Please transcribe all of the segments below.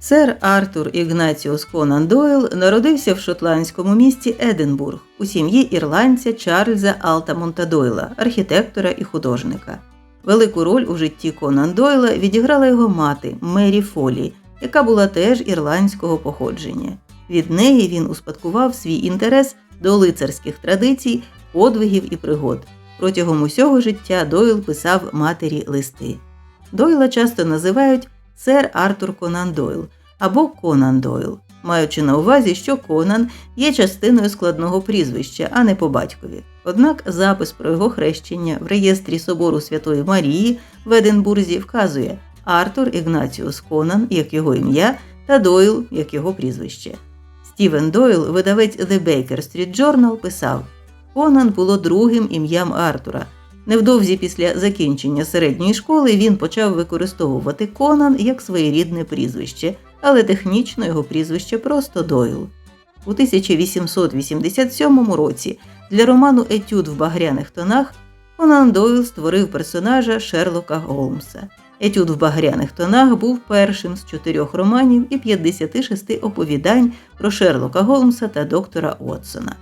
Сер Артур Ігнаціус Конан Дойл народився в шотландському місті Единбург у сім'ї ірландця Чарльза Алтамонта Дойла, архітектора і художника. Велику роль у житті Конан Дойла відіграла його мати Мері Фолі, яка була теж ірландського походження. Від неї він успадкував свій інтерес до лицарських традицій, подвигів і пригод. Протягом усього життя Дойл писав матері листи. Дойла часто називають сер Артур Конан Дойл або Конан Дойл, маючи на увазі, що Конан є частиною складного прізвища, а не по батькові. Однак запис про його хрещення в реєстрі собору Святої Марії в Единбурзі вказує Артур Ігнаціус Конан як його ім'я та Дойл як його прізвище. Стівен Дойл, видавець The Baker Street Journal, писав: Конан було другим ім'ям Артура. Невдовзі після закінчення середньої школи він почав використовувати Конан як своєрідне прізвище, але технічно його прізвище просто Дойл. У 1887 році для роману Етюд в багряних тонах Конан Дойл створив персонажа Шерлока Голмса. Етюд в багряних тонах був першим з чотирьох романів і 56 оповідань про Шерлока Голмса та доктора Уотсона.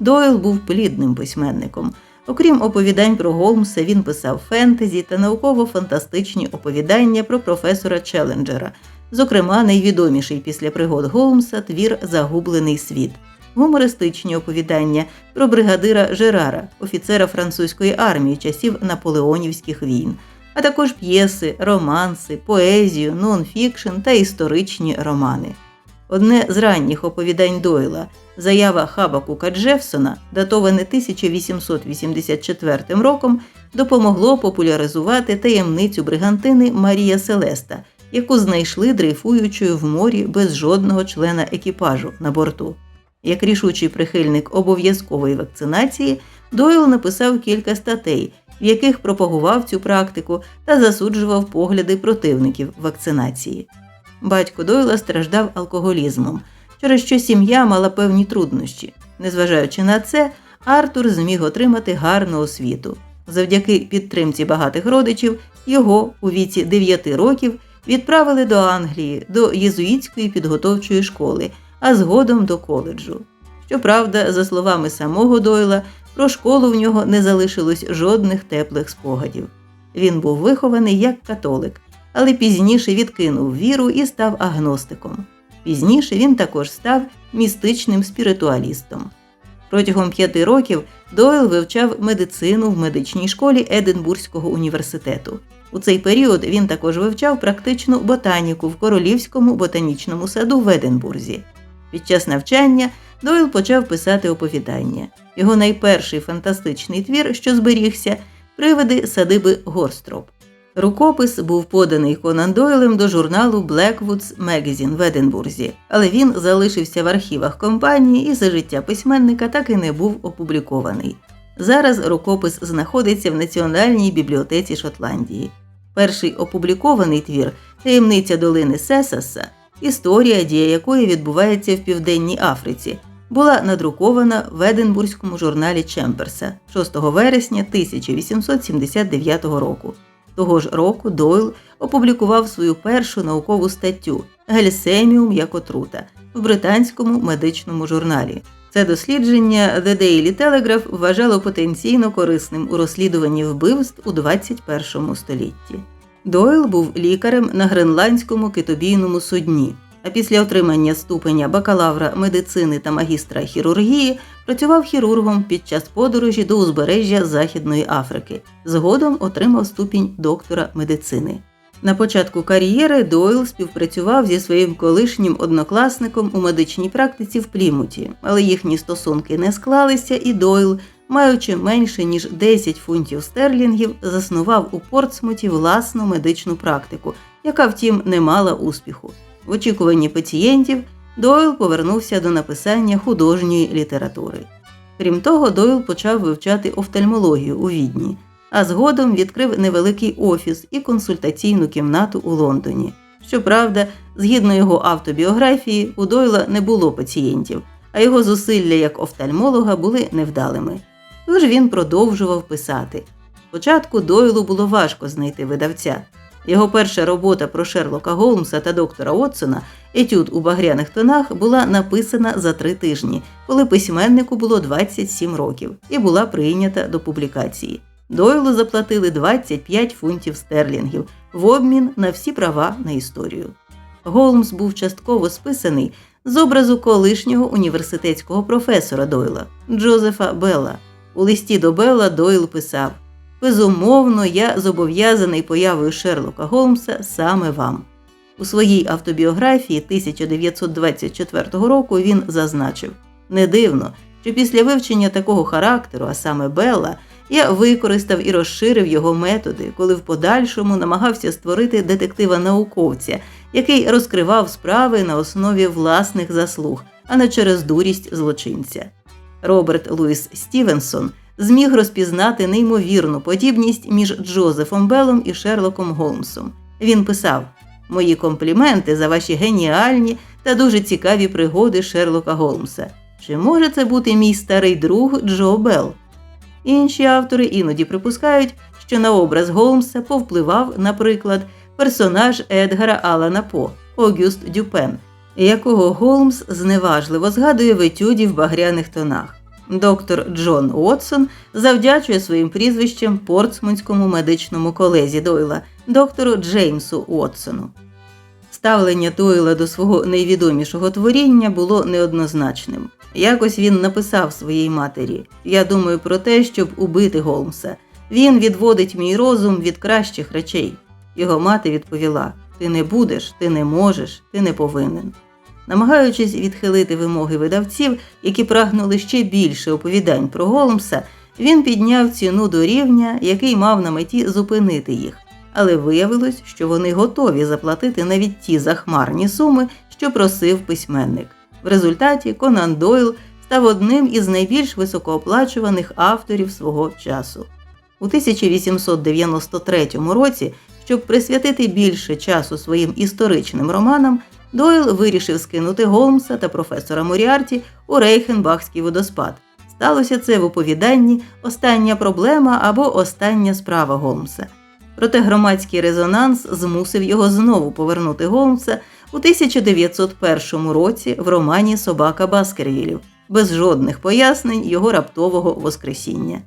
Дойл був плідним письменником. Окрім оповідань про Голмса, він писав фентезі та науково-фантастичні оповідання про професора Челленджера, зокрема, найвідоміший після пригод Голмса твір Загублений світ, гумористичні оповідання про бригадира Жерара, офіцера французької армії часів наполеонівських війн, а також п'єси, романси, поезію, нонфікшн та історичні романи. Одне з ранніх оповідань Дойла заява Хабакука Джефсона, датоване 1884 роком, допомогло популяризувати таємницю бригантини Марія Селеста, яку знайшли дрейфуючою в морі без жодного члена екіпажу на борту. Як рішучий прихильник обов'язкової вакцинації, Дойл написав кілька статей, в яких пропагував цю практику та засуджував погляди противників вакцинації. Батько Дойла страждав алкоголізмом, через що сім'я мала певні труднощі. Незважаючи на це, Артур зміг отримати гарну освіту. Завдяки підтримці багатих родичів його у віці 9 років відправили до Англії, до єзуїтської підготовчої школи, а згодом до коледжу. Щоправда, за словами самого Дойла, про школу в нього не залишилось жодних теплих спогадів. Він був вихований як католик, але пізніше відкинув віру і став агностиком. Пізніше він також став містичним спіритуалістом. Протягом п'яти років Дойл вивчав медицину в медичній школі Единбурзького університету. У цей період він також вивчав практичну ботаніку в Королівському ботанічному саду в Единбурзі. Під час навчання Дойл почав писати оповідання. Його найперший фантастичний твір, що зберігся, привиди садиби Горстроп. Рукопис був поданий Конан Дойлем до журналу Blackwoods Magazine в Единбурзі, але він залишився в архівах компанії і за життя письменника так і не був опублікований. Зараз рукопис знаходиться в Національній бібліотеці Шотландії. Перший опублікований твір Таємниця долини Сесаса, історія, дія якої відбувається в Південній Африці, була надрукована в Единбурзькому журналі Чемперса 6 вересня 1879 року. Того ж року Дойл опублікував свою першу наукову статтю Гельсеміум як отрута в британському медичному журналі. Це дослідження The Daily Telegraph вважало потенційно корисним у розслідуванні вбивств у 21 столітті. Дойл був лікарем на гренландському китобійному судні, а після отримання ступеня бакалавра медицини та магістра хірургії працював хірургом під час подорожі до узбережжя Західної Африки. Згодом отримав ступінь доктора медицини. На початку кар'єри Дойл співпрацював зі своїм колишнім однокласником у медичній практиці в Плімуті, але їхні стосунки не склалися, і Дойл, маючи менше ніж 10 фунтів стерлінгів, заснував у Портсмуті власну медичну практику, яка, втім, не мала успіху. В очікуванні пацієнтів Дойл повернувся до написання художньої літератури. Крім того, Дойл почав вивчати офтальмологію у Відні а згодом відкрив невеликий офіс і консультаційну кімнату у Лондоні. Щоправда, згідно його автобіографії, у Дойла не було пацієнтів, а його зусилля як офтальмолога були невдалими. Тож він продовжував писати. Спочатку Дойлу було важко знайти видавця. Його перша робота про Шерлока Голмса та доктора Отсона Етюд у багряних тонах була написана за три тижні, коли письменнику було 27 років, і була прийнята до публікації. Дойлу заплатили 25 фунтів стерлінгів в обмін на всі права на історію. Голмс був частково списаний з образу колишнього університетського професора Дойла Джозефа Белла. У листі до Белла Дойл писав: Безумовно, я зобов'язаний появою Шерлока Голмса саме вам. У своїй автобіографії 1924 року він зазначив: не дивно, що після вивчення такого характеру, а саме Белла, я використав і розширив його методи, коли в подальшому намагався створити детектива-науковця, який розкривав справи на основі власних заслуг, а не через дурість злочинця. Роберт Луїс Стівенсон зміг розпізнати неймовірну подібність між Джозефом Беллом і Шерлоком Голмсом. Він писав: Мої компліменти за ваші геніальні та дуже цікаві пригоди Шерлока Голмса. Чи може це бути мій старий друг Джо Белл? Інші автори іноді припускають, що на образ Голмса повпливав, наприклад, персонаж Едгара Алана По Огюст Дюпен, якого Голмс зневажливо згадує в етюді в багряних тонах. Доктор Джон Уотсон завдячує своїм прізвищем Портсмутському медичному колезі Дойла, доктору Джеймсу Уотсону. Ставлення Дойла до свого найвідомішого творіння було неоднозначним. Якось він написав своїй матері: Я думаю про те, щоб убити Голмса. Він відводить мій розум від кращих речей. Його мати відповіла: Ти не будеш, ти не можеш, ти не повинен. Намагаючись відхилити вимоги видавців, які прагнули ще більше оповідань про Голмса, він підняв ціну до рівня, який мав на меті зупинити їх. Але виявилось, що вони готові заплатити навіть ті захмарні суми, що просив письменник. В результаті Конан Дойл став одним із найбільш високооплачуваних авторів свого часу. У 1893 році, щоб присвятити більше часу своїм історичним романам, Дойл вирішив скинути Голмса та професора Моріарті у Рейхенбахський водоспад. Сталося це в оповіданні Остання проблема або Остання справа Голмса. Проте громадський резонанс змусив його знову повернути Голмса у 1901 році в романі Собака Баскервілів без жодних пояснень його раптового воскресіння.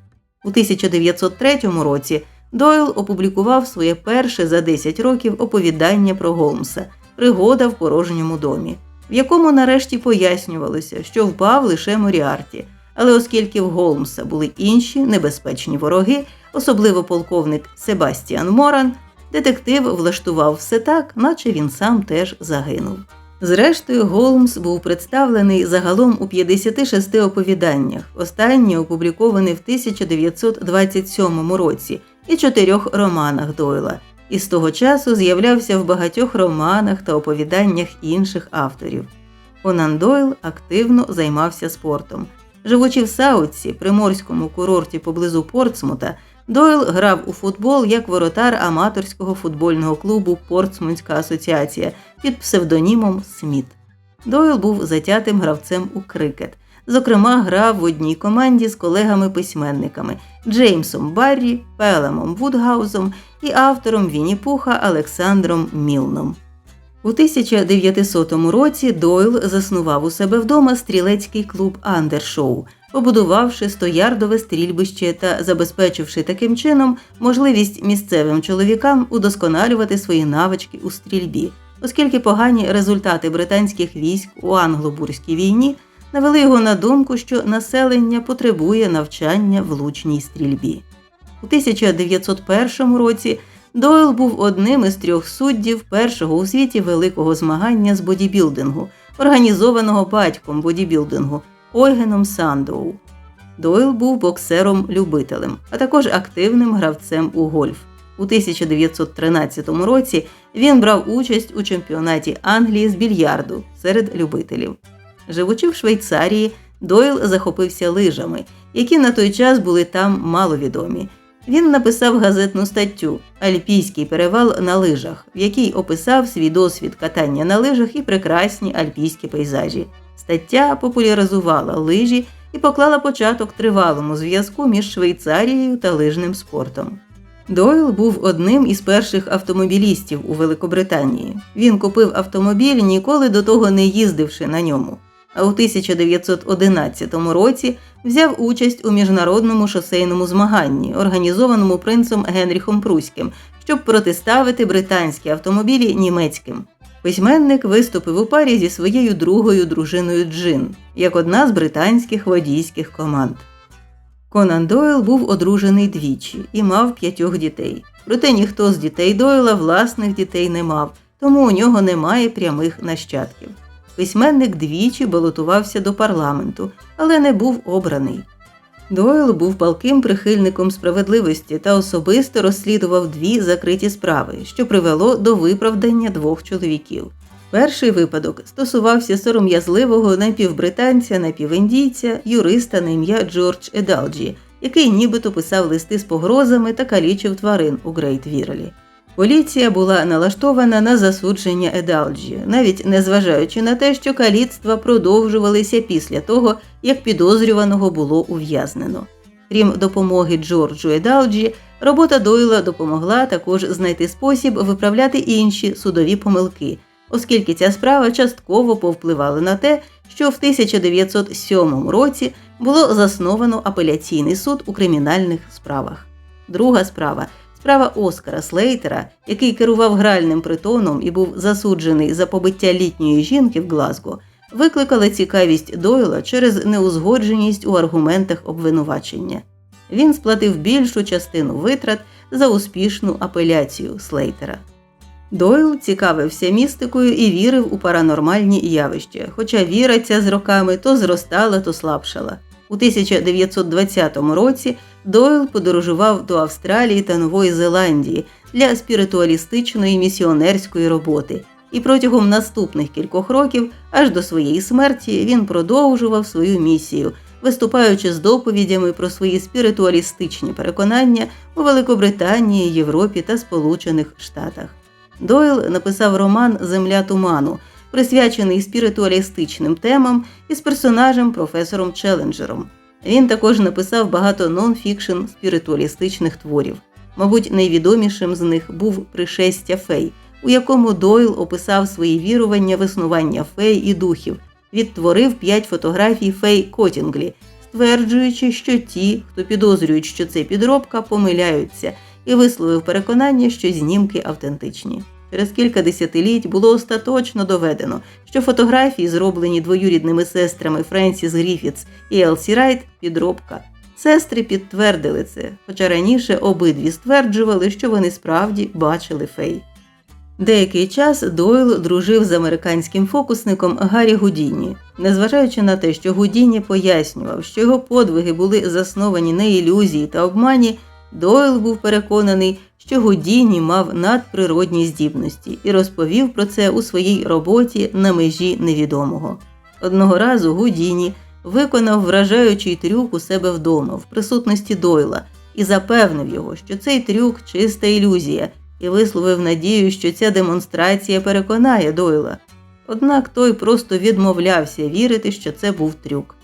У 1903 році Дойл опублікував своє перше за 10 років оповідання про Голмса Пригода в порожньому домі, в якому нарешті пояснювалося, що впав лише Моріарті. Але оскільки в Голмса були інші небезпечні вороги, особливо полковник Себастіан Моран, детектив влаштував все так, наче він сам теж загинув. Зрештою, Голмс був представлений загалом у 56 оповіданнях, останнє опубліковане в 1927 році, і чотирьох романах Дойла, і з того часу з'являвся в багатьох романах та оповіданнях інших авторів. Конан Дойл активно займався спортом. Живучи в Саутці, приморському курорті поблизу Портсмута, Дойл грав у футбол як воротар аматорського футбольного клубу Портсмутська асоціація під псевдонімом Сміт. Дойл був затятим гравцем у крикет. Зокрема, грав в одній команді з колегами-письменниками Джеймсом Баррі, Пелемом Вудгаузом і автором Вінні Пуха Олександром Мілном. У 1900 році Дойл заснував у себе вдома стрілецький клуб Андершоу, побудувавши стоярдове стрільбище та забезпечивши таким чином можливість місцевим чоловікам удосконалювати свої навички у стрільбі, оскільки погані результати британських військ у англобурській війні навели його на думку, що населення потребує навчання в лучній стрільбі. У 1901 році Дойл був одним із трьох суддів першого у світі великого змагання з бодібілдингу, організованого батьком бодібілдингу Ойгеном Сандоу. Дойл був боксером-любителем, а також активним гравцем у гольф. У 1913 році він брав участь у чемпіонаті Англії з більярду серед любителів. Живучи в Швейцарії, Дойл захопився лижами, які на той час були там маловідомі. Він написав газетну статтю Альпійський перевал на лижах, в якій описав свій досвід катання на лижах і прекрасні альпійські пейзажі. Стаття популяризувала лижі і поклала початок тривалому зв'язку між Швейцарією та лижним спортом. Дойл був одним із перших автомобілістів у Великобританії. Він купив автомобіль, ніколи до того не їздивши на ньому. А у 1911 році взяв участь у міжнародному шосейному змаганні, організованому принцем Генріхом Пруським, щоб протиставити британські автомобілі німецьким. Письменник виступив у парі зі своєю другою дружиною Джин як одна з британських водійських команд. Конан Дойл був одружений двічі і мав п'ятьох дітей. Проте ніхто з дітей Дойла власних дітей не мав, тому у нього немає прямих нащадків. Письменник двічі балотувався до парламенту, але не був обраний. Дойл був палким прихильником справедливості та особисто розслідував дві закриті справи, що привело до виправдання двох чоловіків. Перший випадок стосувався сором'язливого напівбританця, напівіндійця, юриста на ім'я Джордж Едалджі, який нібито писав листи з погрозами та калічив тварин у Грейт Вірлі. Поліція була налаштована на засудження Едалджі, навіть незважаючи на те, що каліцтва продовжувалися після того, як підозрюваного було ув'язнено. Крім допомоги Джорджу Едалджі, робота Дойла допомогла також знайти спосіб виправляти інші судові помилки, оскільки ця справа частково повпливала на те, що в 1907 році було засновано апеляційний суд у кримінальних справах. Друга справа Справа Оскара Слейтера, який керував гральним притоном і був засуджений за побиття літньої жінки в Глазго, викликала цікавість Дойла через неузгодженість у аргументах обвинувачення. Він сплатив більшу частину витрат за успішну апеляцію Слейтера. Дойл цікавився містикою і вірив у паранормальні явища, хоча віра ця з роками то зростала, то слабшала. У 1920 році Дойл подорожував до Австралії та Нової Зеландії для спіритуалістичної місіонерської роботи, і протягом наступних кількох років, аж до своєї смерті, він продовжував свою місію, виступаючи з доповідями про свої спіритуалістичні переконання у Великобританії, Європі та Сполучених Штатах. Дойл написав роман Земля туману, присвячений спіритуалістичним темам із персонажем професором Челенджером. Він також написав багато нон-фікшн спіритуалістичних творів. Мабуть, найвідомішим з них був Пришестя Фей, у якому Дойл описав свої вірування в існування фей і духів, відтворив п'ять фотографій Фей Котінглі, стверджуючи, що ті, хто підозрюють, що це підробка, помиляються, і висловив переконання, що знімки автентичні. Через кілька десятиліть було остаточно доведено, що фотографії, зроблені двоюрідними сестрами Френсіс Гріфітс і Елсі Райт, підробка. Сестри підтвердили це, хоча раніше обидві стверджували, що вони справді бачили фей. Деякий час Дойл дружив з американським фокусником Гаррі Гудіні. Незважаючи на те, що Гудіні пояснював, що його подвиги були засновані на ілюзії та обмані, Дойл був переконаний, що Гудіні мав надприродні здібності і розповів про це у своїй роботі на межі невідомого. Одного разу Гудіні виконав вражаючий трюк у себе вдома в присутності Дойла і запевнив його, що цей трюк чиста ілюзія, і висловив надію, що ця демонстрація переконає Дойла. Однак той просто відмовлявся вірити, що це був трюк.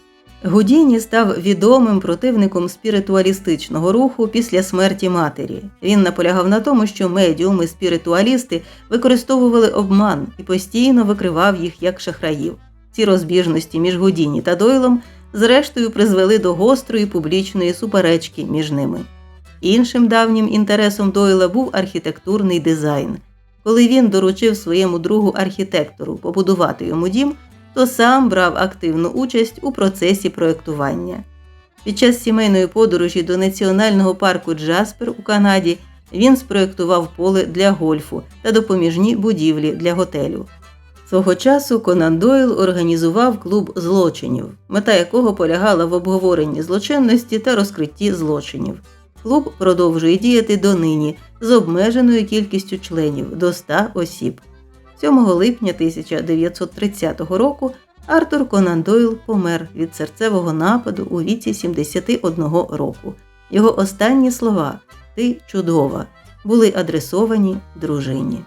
Гудіні став відомим противником спіритуалістичного руху після смерті матері. Він наполягав на тому, що медіуми спіритуалісти використовували обман і постійно викривав їх як шахраїв. Ці розбіжності між Гудіні та Дойлом зрештою призвели до гострої публічної суперечки між ними. Іншим давнім інтересом Дойла був архітектурний дизайн. Коли він доручив своєму другу архітектору побудувати йому дім то сам брав активну участь у процесі проєктування. Під час сімейної подорожі до національного парку Джаспер у Канаді він спроєктував поле для гольфу та допоміжні будівлі для готелю. Свого часу Конан Дойл організував клуб злочинів, мета якого полягала в обговоренні злочинності та розкритті злочинів. Клуб продовжує діяти донині з обмеженою кількістю членів до 100 осіб. 7 липня 1930 року Артур Конан Дойл помер від серцевого нападу у віці 71 року. Його останні слова Ти чудова були адресовані дружині.